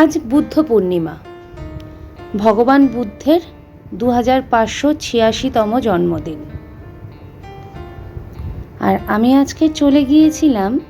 আজ বুদ্ধ পূর্ণিমা। ভগবান বুদ্ধের দু হাজার পাঁচশো ছিয়াশিতম জন্মদিন। আর আমি আজকে চলে গিয়েছিলাম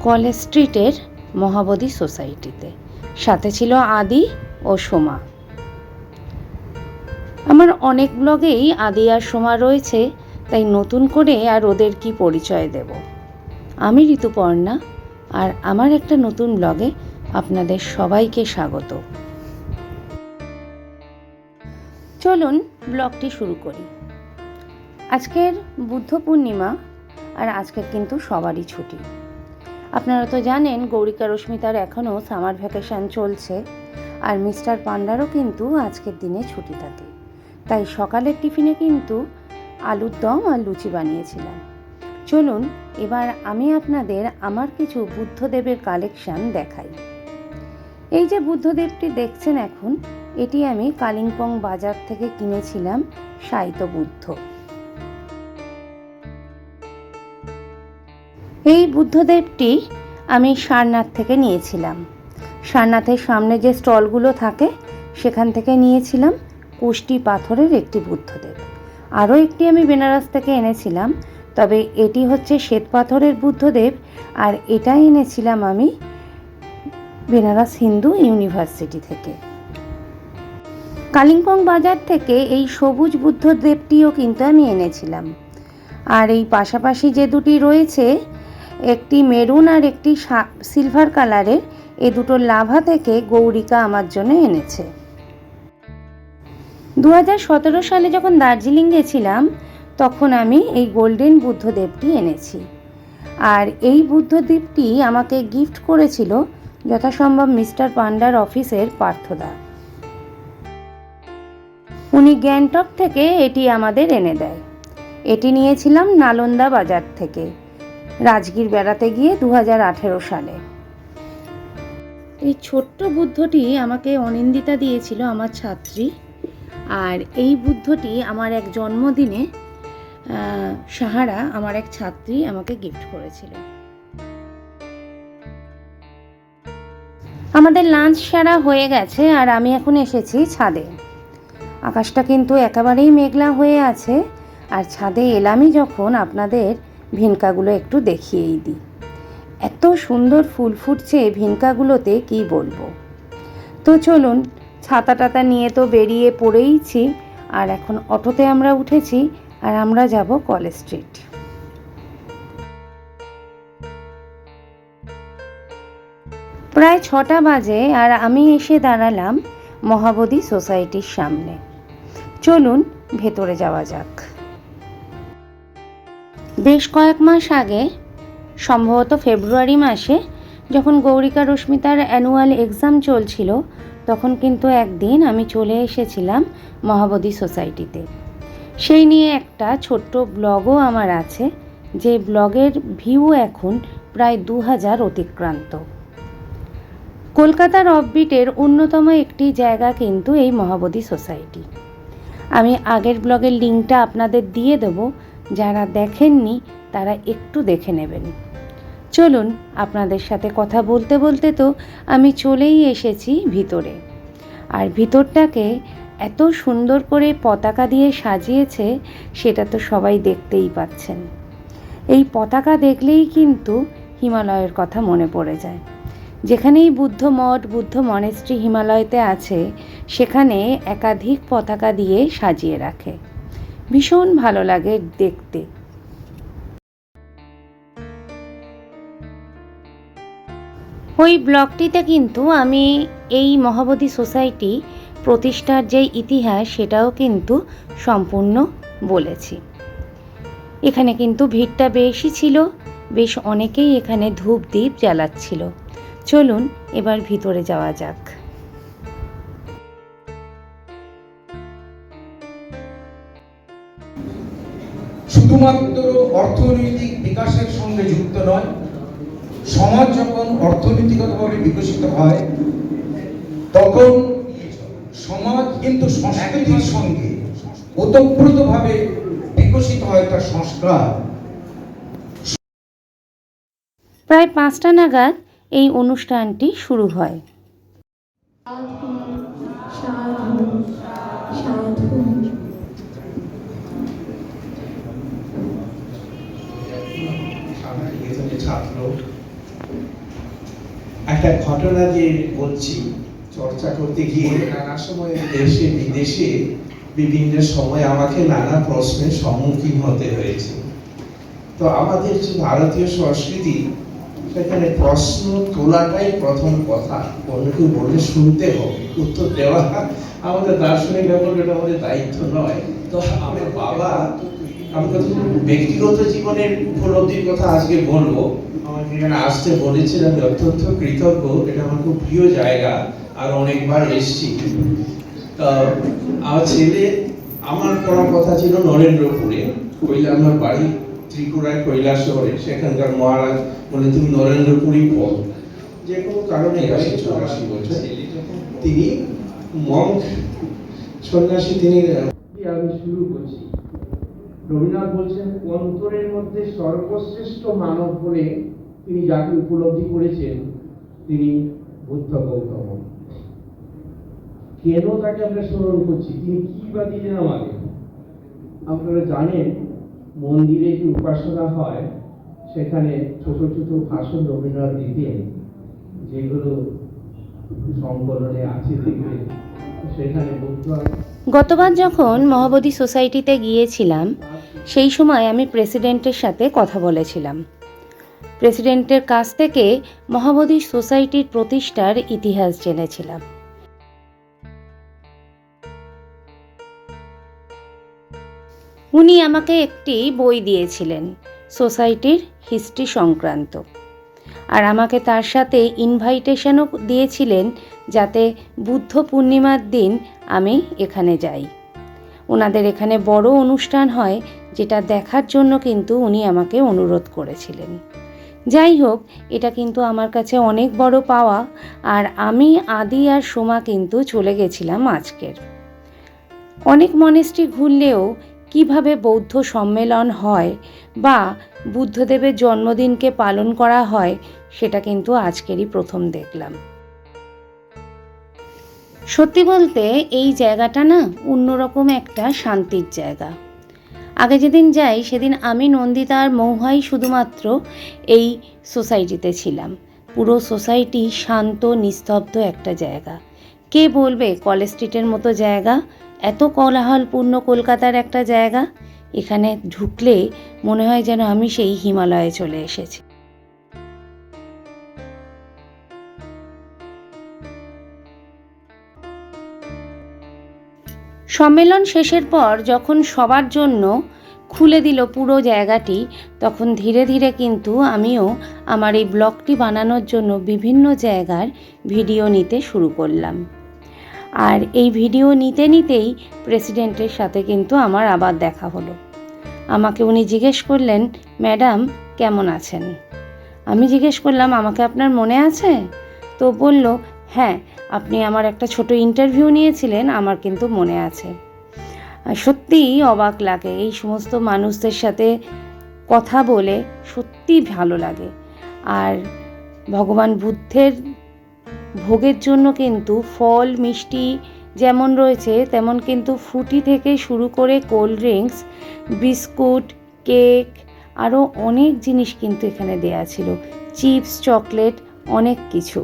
কলেজ স্ট্রিটের মহাবোধি সোসাইটিতে। সাথে ছিল আদি ও সোমা। আমার অনেক ব্লগেই আদি আর সোমা রয়েছে, তাই নতুন করে আর ওদের কি পরিচয় দেব? আমি ঋতুপর্ণা, আর আমার একটা নতুন ব্লগে আপনাদের সবাইকে স্বাগত। চলুন ব্লগটি শুরু করি। আজকের বুদ্ধ পূর্ণিমা আর আজকের কিন্তু সবারই ছুটি। আপনারা তো জানেন গৌরিকা রশ্মিতার এখনও সামার ভ্যাকেশন চলছে আর মিস্টার পান্ডারও কিন্তু আজকের দিনে ছুটি থাকে তাই সকালের টিফিনে কিন্তু আলুর দম আর লুচি বানিয়েছিলাম চলুন এবার আমি আপনাদের আমার কিছু বুদ্ধদেবের কালেকশন দেখাই। এই যে বুদ্ধদেবটি দেখছেন এখন, এটি আমি কালিম্পং বাজার থেকে কিনেছিলাম সাইত বুদ্ধ। এই বুদ্ধদেবটি আমি সারনাথ থেকে নিয়েছিলাম। সারনাথের সামনে যে স্টলগুলো থাকে, সেখান থেকে নিয়েছিলাম কুষ্টি পাথরের একটি বুদ্ধদেব। আরও একটি আমি বেনারস থেকে এনেছিলাম, তবে এটি হচ্ছে শ্বেত পাথরের বুদ্ধদেব, আর এটা এনেছিলাম আমি বেনারস হিন্দু ইউনিভার্সিটি থেকে। কালিম্পং বাজার থেকে এই সবুজ বুদ্ধদেবটিও কিন্তু আমি এনেছিলাম। আর এই পাশাপাশি যে দুটি রয়েছে, একটি মেরুন আর একটি সিলভার কালারের, এ দুটো লাভা থেকে গৌরিকা আমার জন্য এনেছে। দু সালে যখন দার্জিলিং গেছিলাম, তখন আমি এই গোল্ডেন বুদ্ধদেবটি এনেছি। আর এই বুদ্ধদেবটি আমাকে গিফট করেছিল যথাসম্ভব মিস্টার পান্ডার অফিসের পার্থদা। উনি গ্যাংটক থেকে এটি আমাদের এনে দেয়। এটি নিয়েছিলাম নালন্দা বাজার থেকে, রাজগীর বেড়াতে গিয়ে দু হাজার আঠেরো সালে। এই ছোট্ট বুদ্ধটি আমাকে অনিন্দিতা দিয়েছিল, আমার ছাত্রী। আর এই বুদ্ধটি আমার এক জন্মদিনে সাহারা, আমার এক ছাত্রী আমাকে গিফট করেছিল। আমাদের লাঞ্চ সারা হয়ে গেছে আর আমি এখন এসেছি ছাদে। আকাশটা কিন্তু একেবারেই মেঘলা হয়ে আছে আর ছাদে এলামই যখন আপনাদের ভিনকাগুলো একটু দেখিয়েই দিই। এত সুন্দর ফুল ফুটছে ভিনকাগুলোতে, কি বলব? তো চলুন, ছাতা টাতা নিয়ে তো বেরিয়ে পড়েইছি আর এখন অটোতে আমরা উঠেছি আর আমরা যাব কলেজ স্ট্রিট। প্রায় ছটা বাজে আর আমি এসে দাঁড়ালাম মহাবোধি সোসাইটির সামনে। চলুন, ভেতরে যাওয়া যাক। বেশ কয়েক মাস আগে, সম্ভবত ফেব্রুয়ারি মাসে, যখন গৌরিকা রশ্মিতার অ্যানুয়াল এক্সাম চলছিল, তখন কিন্তু একদিন আমি চলে এসেছিলাম মহাবোধি সোসাইটিতে। সেই নিয়ে একটা ছোট্ট ব্লগও আমার আছে, যে ব্লগের ভিউ এখন প্রায় দু হাজার অতিক্রান্ত। কলকাতার অফবিটের অন্যতম একটি জায়গা কিন্তু এই মহাবোধি সোসাইটি। আমি আগের ব্লগের লিঙ্কটা আপনাদের দিয়ে দেবো, যারা দেখেননি তারা একটু দেখে নেবেন। চলুন আপনাদের সাথে কথা বলতে বলতে তো আমি চলেই এসেছি ভিতরে। আর ভিতরটাকে এত সুন্দর করে পতাকা দিয়ে সাজিয়েছে, সেটা তো সবাই দেখতেই পাচ্ছেন। এই পতাকা দেখলেই কিন্তু হিমালয়ের কথা মনে পড়ে যায়। যেখানেই বুদ্ধ মঠ, বুদ্ধ মনেস্ট্রি হিমালয়তে আছে, সেখানে একাধিক পতাকা দিয়ে সাজিয়ে রাখে। ভীষণ ভালো লাগে দেখতে। ওই ব্লগটিতে কিন্তু আমি এই মহাবোধি সোসাইটি প্রতিষ্ঠার যে ইতিহাস, সেটাও কিন্তু সম্পূর্ণ বলেছি। এখানে কিন্তু ভিড়টা বেশি ছিল, বেশ অনেকেই এখানে ধূপ দ্বীপ জ্বালাচ্ছিল। চলুন এবার ভিতরে যাওয়া যাক। শুধুমাত্র অর্থনৈতিক বিকাশের সঙ্গে যুক্ত নয় সমাজ যখন অর্থনৈতিকভাবে বিকশিত হয় তখন সমাজ কিন্তু সংস্কৃতির সঙ্গে ওতপ্রোতভাবে বিকশিত হয় তার সংস্কার। প্রায় পাঁচটা নাগাদ এই অনুষ্ঠানটি শুরু হয়। একটা ঘটনা যে বলছি, চর্চা করতে গিয়ে নানা সময় দেশে, বিদেশে বিভিন্ন সময় আমাকে নানা প্রশ্নের সম্মুখীন হতে হয়েছে। তো আমাদের যে ভারতীয় সংস্কৃতি সেখানে প্রশ্ন তোলাটাই প্রথম কথা। অন্য কেউ বললে শুনতে হবে, উত্তর দেওয়া আমাদের দার্শনিক ব্যাপার এটা আমাদের দায়িত্ব নয়। তো আমার বাবা, আমি কত ব্যক্তিগত জীবনের উপলব্ধির কথা আজকে বলব, আমাকে এখানে আসতে বলেছেন আমি অত্যন্ত কৃতজ্ঞ, এটা আমার খুব প্রিয় জায়গা, আর অনেকবার এসেছি। তা আমার ছেলে, আমার পড়ার কথা ছিল নরেন্দ্রপুরে কৈলা আমার বাড়ি ত্রিপুরায় কৈলা শহরে সেখানকার মহারাজ বলে তুমি নরেন্দ্রপুরই পড় যে কোনো কারণে আসে চৌরাশি বছর তিনি মঙ্ক সন্ন্যাসী তিনি আমি শুরু করছি। রবীন্দ্রনাথ বলছেন অন্তরের মধ্যে সর্বশ্রেষ্ঠ মানব বলে তিনি যাকে উপলব্ধি করেছেন তিনি বুদ্ধ গৌতম। কেন তাকে আমরা স্মরণ করছি? তিনি কি বা দিলেন আমাদের আপনারা জানেন মন্দিরে যে উপাসনা হয় সেখানে ছোট ছোট ভাষণ রবীন্দ্রনাথ দিতেন যেগুলো সংকলনে আছে দেখবেন সেখানে গতবার যখন মহাবোধি সোসাইটিতে গিয়েছিলাম, সেই সময় আমি প্রেসিডেন্টের সাথে কথা বলেছিলাম। প্রেসিডেন্টের কাছ থেকে মহাবোধি সোসাইটির প্রতিষ্ঠার ইতিহাস জেনেছিলাম। উনি আমাকে একটি বই দিয়েছিলেন। সোসাইটির হিস্ট্রি সংক্রান্ত। আর আমাকে তার সাথে ইনভাইটেশনও দিয়েছিলেন যাতে বুদ্ধ পূর্ণিমার দিন আমি এখানে যাই। ওনাদের এখানে বড় অনুষ্ঠান হয়, যেটা দেখার জন্য কিন্তু উনি আমাকে অনুরোধ করেছিলেন। যাই হোক, এটা কিন্তু আমার কাছে অনেক বড় পাওয়া, আর আমি, আদি আর সোমা কিন্তু চলে গেছিলাম আজকের। অনেক মনেস্ট্রি ঘুরলেও কীভাবে বৌদ্ধ সম্মেলন হয় বা বুদ্ধদেবের জন্মদিনকে পালন করা হয়, সেটা কিন্তু আজকেরই প্রথম দেখলাম। সত্যি বলতে, এই জায়গাটা না অন্যরকম একটা শান্তির জায়গা। আগে যেদিন যাই, সেদিন আমি, নন্দিতা আর মৌহাই শুধুমাত্র এই সোসাইটিতে ছিলাম। পুরো সোসাইটি শান্ত, নিস্তব্ধ একটা জায়গা। কে বলবে, কলেজ স্ট্রিটের মতো জায়গা এত কোলাহলপূর্ণ কলকাতার একটা জায়গা, এখানে ঢুকলে মনে হয় যেন আমি সেই হিমালয়ে চলে এসেছি। সম্মেলন শেষের পর যখন সবার জন্য খুলে দিল পুরো জায়গাটি, তখন ধীরে ধীরে কিন্তু আমিও আমার এই ব্লগটি বানানোর জন্য বিভিন্ন জায়গার ভিডিও নিতে শুরু করলাম। আর এই ভিডিও নিতে নিতেই প্রেসিডেন্টের সাথে কিন্তু আমার আবার দেখা হলো। আমাকে উনি জিজ্ঞেস করলেন, ম্যাডাম, কেমন আছেন? আমি জিজ্ঞেস করলাম, আমাকে আপনার মনে আছে? তো বলল হ্যাঁ আপনি আমার একটা ছোট ইন্টারভিউ নিয়েছিলেন, আমার কিন্তু মনে আছে। সত্যিই অবাক লাগে, এই সমস্ত মানুষদের সাথে কথা বলে সত্যিই ভালো লাগে। আর ভগবান বুদ্ধের ভোগের জন্য কিন্তু ফল, মিষ্টি যেমন রয়েছে, তেমন কিন্তু ফুটি থেকে শুরু করে কোল্ড ড্রিঙ্কস, বিস্কুট, কেক, আরও অনেক জিনিস কিন্তু এখানে দেয়া ছিল। চিপস, চকলেট, অনেক কিছু।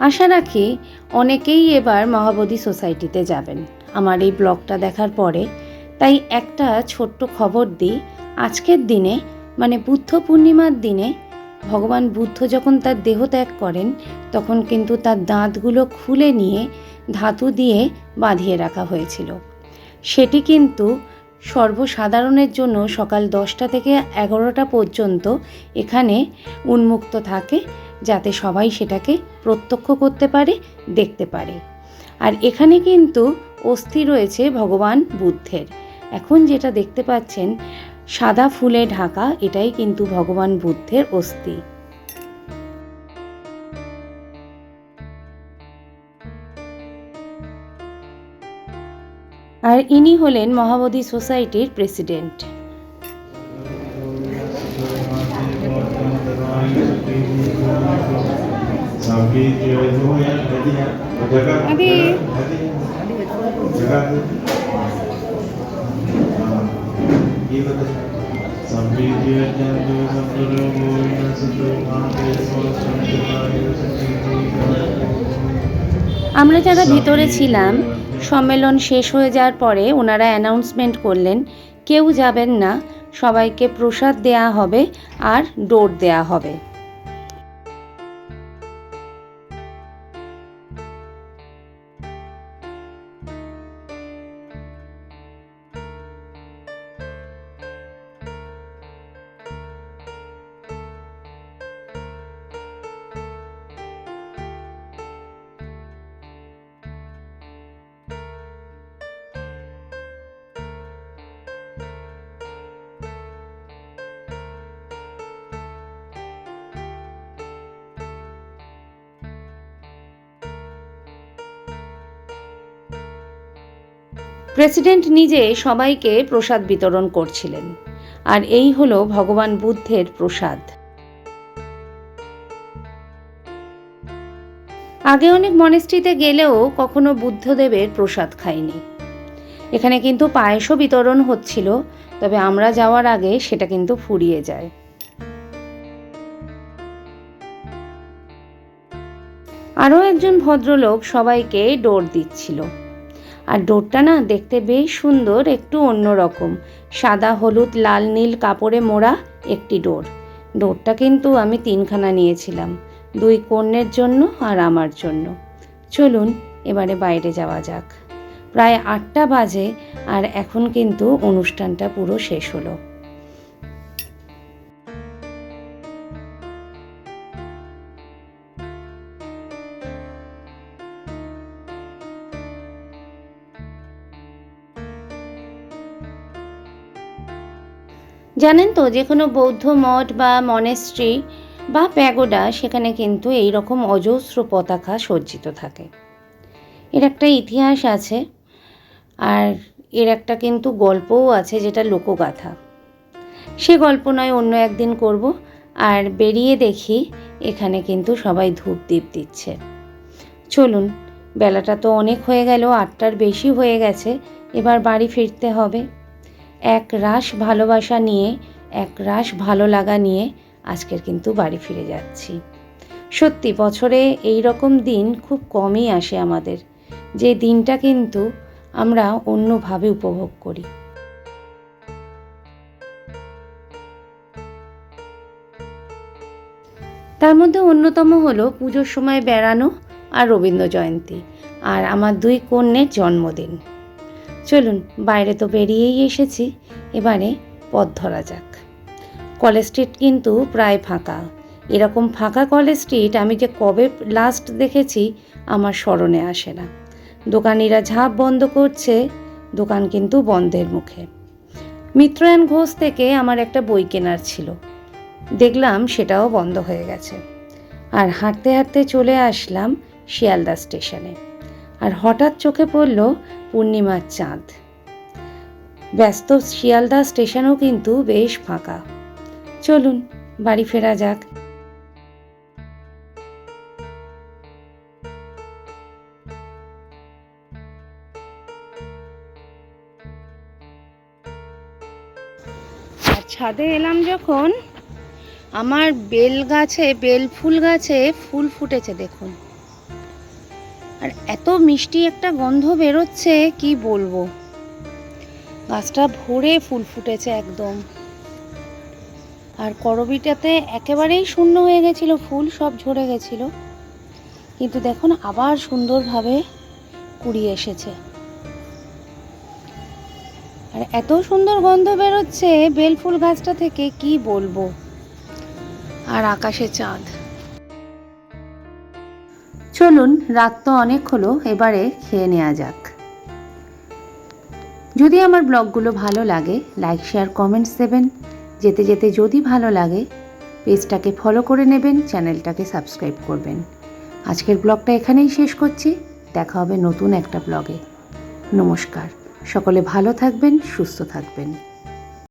আশা রাখি অনেকেই এবার মহাবোধি সোসাইটিতে যাবেন। আমার এই ব্লগটা দেখার পরে তাই একটা ছোট্ট খবর দিই। আজকের দিনে মানে বুদ্ধ পূর্ণিমার দিনে ভগবান বুদ্ধ যখন তার দেহ ত্যাগ করেন, তখন কিন্তু তার দাঁতগুলো খুলে নিয়ে ধাতু দিয়ে বাঁধিয়ে রাখা হয়েছিল। সেটি কিন্তু সর্বসাধারণের জন্য সকাল দশটা থেকে এগারোটা পর্যন্ত এখানে উন্মুক্ত থাকে, যাতে সবাই সেটাকে প্রত্যক্ষ করতে পারে, দেখতে পারে। আর এখানে কিন্তু অস্থি রয়েছে ভগবান বুদ্ধের। এখন যেটা দেখতে পাচ্ছেন সাদা ফুলে ঢাকা এটাই কিন্তু ভগবান বুদ্ধের অস্থি। আর ইনি হলেন মহাবোধি সোসাইটির প্রেসিডেন্ট। আমরা যারা ভিতরে ছিলাম, সম্মেলন শেষ হয়ে যাওয়ার পরে ওনারা অ্যানাউন্সমেন্ট করলেন, কেউ যাবেন না, সবাইকে প্রসাদ দেয়া হবে আর ডোর দেয়া হবে। প্রেসিডেন্ট নিজে সবাইকে প্রসাদ বিতরণ করছিলেন। আর এই হলো ভগবান বুদ্ধের প্রসাদ। আগে অনেক মনেস্ট্রিতে গেলেও কখনো বুদ্ধদেবের প্রসাদ খাইনি। এখানে কিন্তু পায়েসও বিতরণ হচ্ছিল, তবে আমরা যাওয়ার আগে সেটা কিন্তু ফুরিয়ে যায়। আরও একজন ভদ্রলোক সবাইকে ডোর দিচ্ছিল। আর ডোরটা না দেখতে বেশ সুন্দর, একটু অন্যরকম। সাদা, হলুদ, লাল, নীল কাপড়ে মোড়া একটি ডোর। ডোরটা কিন্তু আমি তিনখানা নিয়েছিলাম, দুই কন্যের জন্য আর আমার জন্য। চলুন, এবারে বাইরে যাওয়া যাক। প্রায় আটটা বাজে আর এখন কিন্তু অনুষ্ঠানটা পুরো শেষ হলো। জানেন তো যে কোনো বৌদ্ধ মঠ বা মনেস্ট্রি বা প্যাগোডা, সেখানে কিন্তু এই রকম অজস্র পতাকা সজ্জিত থাকে। এর একটা ইতিহাস আছে, আর এর একটা কিন্তু গল্পও আছে যেটা লোকগাথা। সে গল্প নয়, অন্য একদিন করব, আর বেরিয়ে দেখি এখানে কিন্তু সবাই ধূপ দ্বীপ দিচ্ছে। চলুন, বেলাটা তো অনেক হয়ে গেল, আটটার বেশি হয়ে গেছে, এবার বাড়ি ফিরতে হবে। এক রাশ ভালোবাসা নিয়ে, এক রাশ ভালো লাগা নিয়ে আজকের কিন্তু বাড়ি ফিরে যাচ্ছি। সত্যি, বছরে এই রকম দিন খুব কমই আসে আমাদের। যে দিনটা কিন্তু আমরা অন্যভাবে উপভোগ করি। তার মধ্যে অন্যতম হলো পুজোর সময় বেড়ানো আর রবীন্দ্র জয়ন্তী আর আমার দুই কন্যের জন্মদিন। চলুন, বাইরে তো বেরিয়েই এসেছি। এবারে পথ ধরা যাক। কলেজ স্ট্রিট কিন্তু প্রায় ফাঁকা। এরকম ফাঁকা কলেজ স্ট্রিট আমি যে কবে লাস্ট দেখেছি, আমার স্মরণে আসে না। দোকানিরা ঝাঁপ বন্ধ করছে, দোকান কিন্তু বন্ধের মুখে। মিত্রায়ণ ঘোষ থেকে আমার একটা বই কেনার ছিল। দেখলাম সেটাও বন্ধ হয়ে গেছে। আর হাঁটতে হাঁটতে চলে আসলাম শিয়ালদা স্টেশনে। আর হঠাৎ চোখে পড়ল পূর্ণিমার চাঁদ। ব্যস্ত শিয়ালদা স্টেশনও কিন্তু বেশ ফাঁকা। চলুন, বাড়ি ফেরা যাক। ছাদে এলাম যখন, আমার বেল গাছে, বেল ফুল গাছে ফুল ফুটেছে দেখুন। আর এত মিষ্টি একটা গন্ধ বেরোচ্ছে, কি বলব? গাছটা ভরে ফুল ফুটেছে একদম। আর করবিটাতে একেবারেই শূন্য হয়ে গেছিল ফুল, সব ঝরে গেছিল। কিন্তু দেখুন, আবার সুন্দরভাবে কুড়িয়ে এসেছে। আর এত সুন্দর গন্ধ বেরোচ্ছে বেলফুল গাছটা থেকে, কি বলব? আর আকাশে চাঁদ। চলুন, রাত তো অনেক হলো, এবারে খেয়ে নেওয়া যাক। যদি আমার ব্লগগুলো ভালো লাগে, লাইক, শেয়ার, কমেন্টস দেবেন। যেতে যেতে যদি ভালো লাগে, পেজটাকে ফলো করে নেবেন, চ্যানেলটাকে সাবস্ক্রাইব করবেন। আজকের ব্লগটা এখানেই শেষ করছি। দেখা হবে নতুন একটা ব্লগে। নমস্কার। সকলে ভালো থাকবেন, সুস্থ থাকবেন।